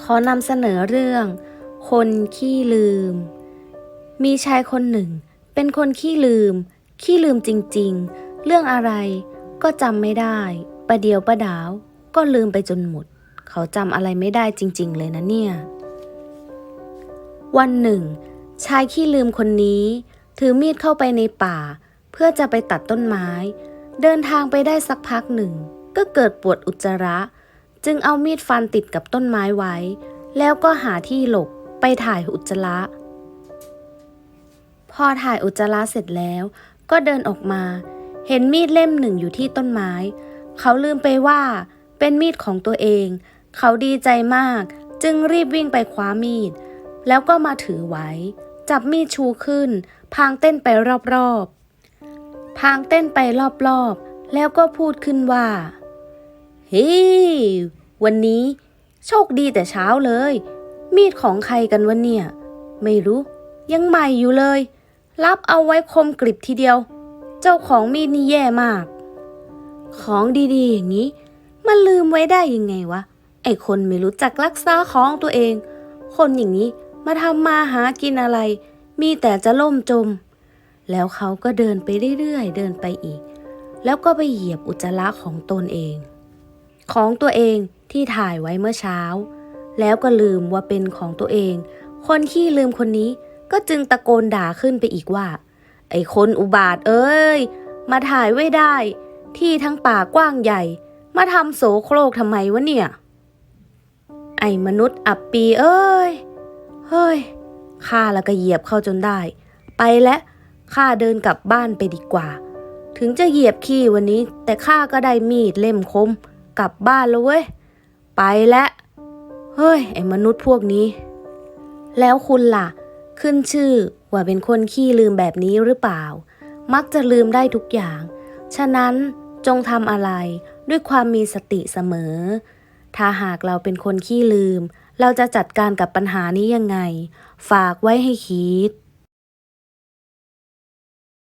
ขอนำเสนอเรื่อง คนขี้ลืม มีชายคนหนึ่ง เป็นคนขี้ลืม ขี้ลืมจริงๆ เรื่องอะไรก็จำไม่ได้ ประเดียวประดาว ก็ลืมไปจนหมด เขาจำอะไรไม่ได้จริง ๆ เลยนะเนี่ย วันหนึ่ง ชายขี้ลืมคนนี้ ถือมีดเข้าไปในป่า เพื่อจะไปตัดต้นไม้ เดินทางไปได้สักพักหนึ่ง ก็เกิดปวดอุจจาระ จึงเอามีดฟันติดกับต้นไม้ไว้ แล้วก็หาที่หลบไปถ่ายอุจจาระ พอถ่ายอุจจาระเสร็จแล้ว ก็เดินออกมา เห็นมีดเล่มหนึ่งอยู่ที่ต้นไม้ เขาลืมไปว่าเป็นมีดของตัวเอง เขาดีใจมาก จึงรีบวิ่งไปคว้ามีด แล้วก็มาถือไว้ จับมีดชูขึ้น พางเต้นไปรอบๆพางเต้นไปรอบๆ แล้วก็พูดขึ้นว่า เฮ้ยวันนี้ โชคดีแต่เช้าเลย มีดของใครกันวะเนี่ย ไม่รู้ ยังใหม่อยู่เลย รับเอาไว้คมกริบทีเดียว เจ้าของมีดนี่แย่มาก ของดีๆ อย่างนี้มันลืมไว้ได้ยังไงวะ ไอคนไม่รู้จักรักษาของตัวเอง คนอย่างนี้มาทำมาหากินอะไร มีแต่จะล่มจม แล้วเขาก็เดินไปเรื่อยๆ เดินไปอีก แล้วก็ไปเหยียบอุจจาระของตนเอง ของตัวเองที่ถ่ายไว้เมื่อเช้า แล้วก็ลืมว่าเป็นของตัวเอง คนขี้ลืมคนนี้ก็จึงตะโกนด่าขึ้นไปอีกว่า ไอ้คนอุบาทเอ้ย มาถ่ายไว้ได้ ที่ทั้งป่ากว้างใหญ่ มาทำโสโครกทำไมวะเนี่ย ไอ้มนุษย์อับปีเอ้ย เฮ้ยข้าแล้วก็เหยียบเข้าจนได้ ไปแล้วข้าเดินกลับบ้านไปดีกว่า ถึงจะเหยียบขี้วันนี้ แต่ข้าก็ได้มีดเล่มคม กลับบ้านแล้วเว้ย ไปแล้วเฮ้ย ไอ้มนุษย์พวกนี้ แล้วคุณล่ะ ขึ้นชื่อว่าเป็นคนขี้ลืมแบบนี้หรือเปล่า มักจะลืมได้ทุกอย่าง ฉะนั้นจงทำอะไรด้วยความมีสติเสมอ ถ้าหากเราเป็นคนขี้ลืม เราจะจัดการกับปัญหานี้ยังไง ฝากไว้ให้คิด